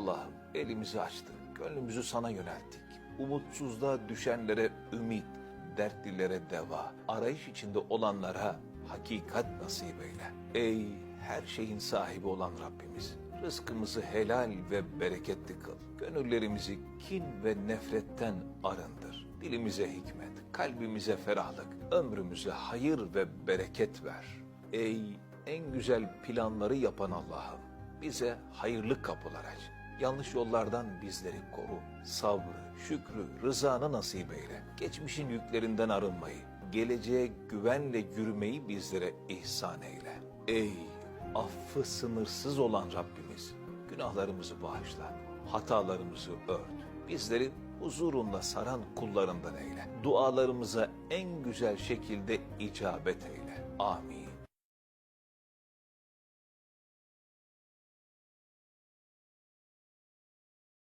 Allah'ım elimizi açtık, gönlümüzü sana yönelttik. Umutsuzluğa düşenlere ümit, dertlilere deva, arayış içinde olanlara hakikat nasip eyle. Ey her şeyin sahibi olan Rabbimiz, rızkımızı helal ve bereketli kıl. Gönüllerimizi kin ve nefretten arındır. Dilimize hikmet, kalbimize ferahlık, ömrümüze hayır ve bereket ver. Ey en güzel planları yapan Allah'ım, bize hayırlı kapılar aç. Yanlış yollardan bizleri koru. Sabrı, şükrü, rızanı nasip eyle. Geçmişin yüklerinden arınmayı, geleceğe güvenle yürümeyi bizlere ihsan eyle. Ey affı sınırsız olan Rabbimiz, günahlarımızı bağışla, hatalarımızı ört. Bizleri huzurunla saran kullarından eyle. Dualarımıza en güzel şekilde icabet eyle. Amin.